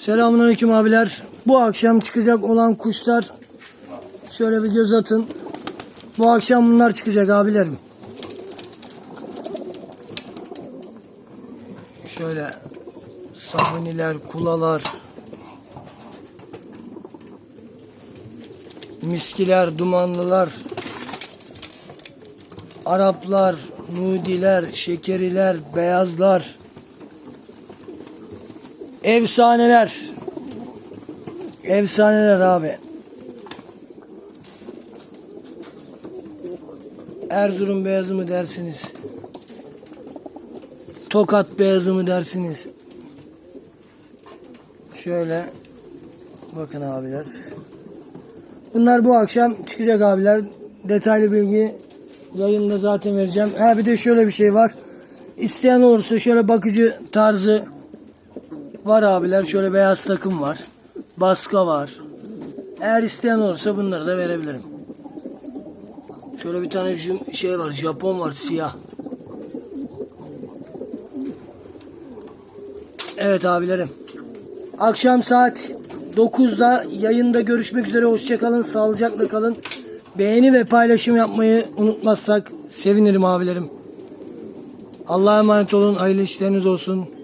Selamünaleyküm abiler. Bu akşam çıkacak olan kuşlar şöyle bir göz atın. Bu akşam bunlar çıkacak abilerim. Şöyle sabuniler, kulalar, miskiler, dumanlılar, Araplar, Nudiler, Şekeriler, Beyazlar, Efsaneler. Efsaneler abi. Erzurum beyazı mı dersiniz? Tokat beyazı mı dersiniz? Şöyle bakın abiler. Bunlar bu akşam çıkacak abiler. Detaylı bilgi yayında zaten vereceğim. Ha bir de şöyle bir şey var. İsteyen olursa şöyle bakıcı tarzı Var abiler şöyle beyaz takım var. Baska var. Eğer isteyen olursa bunları da verebilirim. Şöyle bir tane şey var. Japon var siyah. Evet abilerim. Akşam saat 9'da yayında görüşmek üzere. Hoşçakalın. Sağlıcakla kalın. Beğeni ve paylaşım yapmayı unutmazsak sevinirim abilerim. Allah'a emanet olun. Hayırlı işleriniz olsun.